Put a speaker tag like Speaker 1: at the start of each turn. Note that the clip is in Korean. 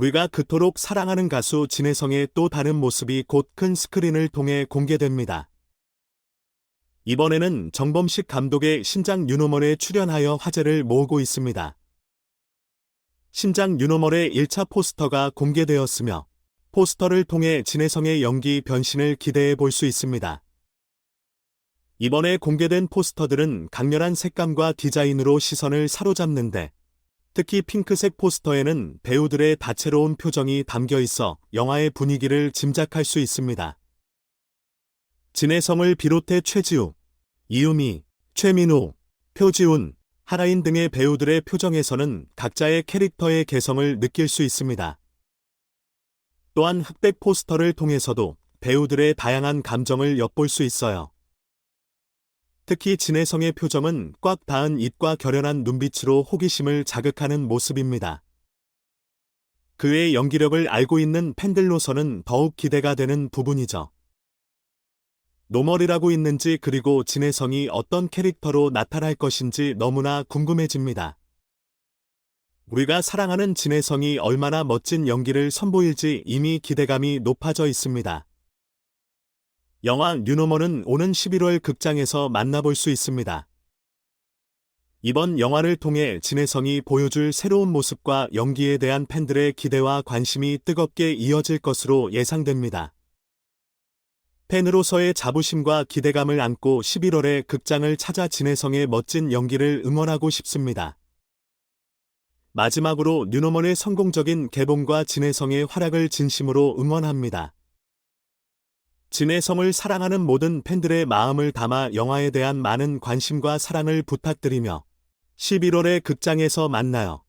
Speaker 1: 우리가 그토록 사랑하는 가수 진혜성의 또 다른 모습이 곧 큰 스크린을 통해 공개됩니다. 이번에는 정범식 감독의 신작 유노멀에 출연하여 화제를 모으고 있습니다. 신작 유노멀의 1차 포스터가 공개되었으며 포스터를 통해 진혜성의 연기 변신을 기대해 볼 수 있습니다. 이번에 공개된 포스터들은 강렬한 색감과 디자인으로 시선을 사로잡는데 특히 핑크색 포스터에는 배우들의 다채로운 표정이 담겨 있어 영화의 분위기를 짐작할 수 있습니다. 진혜성을 비롯해 최지우, 이유미, 최민우, 표지훈, 하라인 등의 배우들의 표정에서는 각자의 캐릭터의 개성을 느낄 수 있습니다. 또한 흑백 포스터를 통해서도 배우들의 다양한 감정을 엿볼 수 있어요. 특히 진혜성의 표정은 꽉 닿은 입과 결연한 눈빛으로 호기심을 자극하는 모습입니다. 그의 연기력을 알고 있는 팬들로서는 더욱 기대가 되는 부분이죠. 노멀이라고 있는지 그리고 진혜성이 어떤 캐릭터로 나타날 것인지 너무나 궁금해집니다. 우리가 사랑하는 진혜성이 얼마나 멋진 연기를 선보일지 이미 기대감이 높아져 있습니다. 영화 뉴노멀은 오는 11월 극장에서 만나볼 수 있습니다. 이번 영화를 통해 진혜성이 보여줄 새로운 모습과 연기에 대한 팬들의 기대와 관심이 뜨겁게 이어질 것으로 예상됩니다. 팬으로서의 자부심과 기대감을 안고 11월에 극장을 찾아 진혜성의 멋진 연기를 응원하고 싶습니다. 마지막으로 뉴노멀의 성공적인 개봉과 진혜성의 활약을 진심으로 응원합니다. 진혜성을 사랑하는 모든 팬들의 마음을 담아 영화에 대한 많은 관심과 사랑을 부탁드리며 11월에 극장에서 만나요.